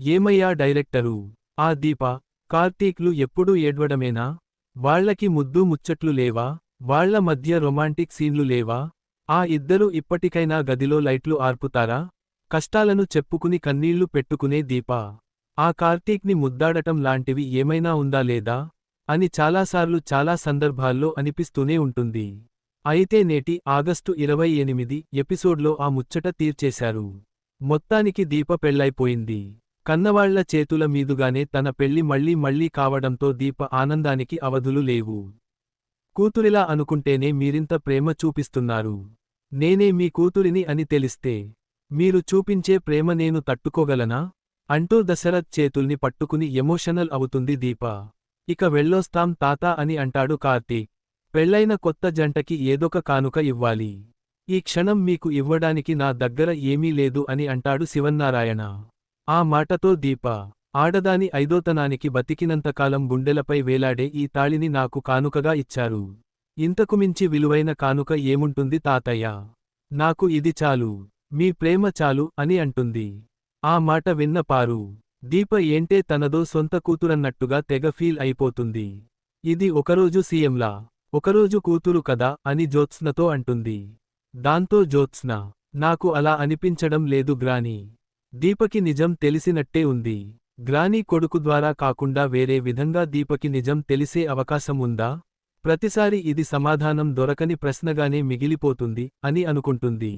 ఏమయ్యా డైరెక్టరు? ఆ దీప కార్తీక్లు ఎప్పుడూ ఏడ్వడమేనా? వాళ్ళకి ముద్దు ముచ్చట్లు లేవా? వాళ్ళ మధ్య రొమాంటిక్ సీన్లు లేవా? ఆ ఇద్దరు ఇప్పటికైనా గదిలో లైట్లు ఆర్పుతారా? కష్టాలను చెప్పుకుని కన్నీళ్ళు పెట్టుకునే దీప. ఆ కార్తీక్ని ముద్దాడటం లాంటివి ఏమైనా ఉందా లేదా? అని చాలాసార్లు చాలా సందర్భాల్లో అనిపిస్తూనే ఉంటుంది. అయితే నేటి ఆగస్టు ఇరవై ఎనిమిది ఎపిసోడ్లో ఆ ముచ్చట తీర్చేశారు. మొత్తానికి దీప పెళ్ళైపోయింది కన్నవాళ్ళ చేతుల మీదుగానే తన పెళ్ళి మళ్ళీ మళ్ళీ కావడంతో దీప ఆనందానికి అవధులు లేవు. కూతురిలా అనుకుంటేనే మీరింత ప్రేమ చూపిస్తున్నారు. నేనే మీ కూతురిని అని తెలిస్తే మీరు చూపించే ప్రేమ నేను తట్టుకోగలనా? అంటూ దశరథ్ చేతుల్ని పట్టుకుని ఎమోషనల్ అవుతుంది దీప. ఇక వెళ్ళొస్తాం తాత అని అంటాడు కార్తీక్. పెళ్ళైన కొత్త జంటకి ఏదొక కానుక ఇవ్వాలి. ఈ క్షణం మీకు ఇవ్వడానికి నా దగ్గర ఏమీ లేదు అని అంటాడు శివన్నారాయణ. ఆ మాటతో దీప ఆడదాని ఐదోతనానికి బతికినంతకాలం గుండెలపై వేలాడే ఈ తాళిని నాకు కానుకగా ఇచ్చారు. ఇంతకుమించి విలువైన కానుక ఏముంటుంది తాతయ్య? నాకు ఇది చాలు మీ ప్రేమ చాలు అని అంటుంది. ఆ మాట విన్న పారు దీప ఏంటే తనదో సొంత కూతురన్నట్టుగా తెగ ఫీల్ అయిపోతుంది. ఇది ఒకరోజు సీఎంలా ఒకరోజు కూతురు కదా అని జ్యోత్స్నతో అంటుంది. దాంతో జ్యోత్స్న నాకు అలా అనిపించడం లేదు గ్రాని దీపకి నిజం తెలిసినట్టే ఉంది. గ్రాని కొడుకు ద్వారా కాకుండా వేరే విధంగా దీపకి నిజం తెలిసే అవకాశం ఉందా? ప్రతిసారి ఇది సమాధానం దొరకని ప్రశ్నగానే మిగిలిపోతుంది అని అనుకుంటుంది.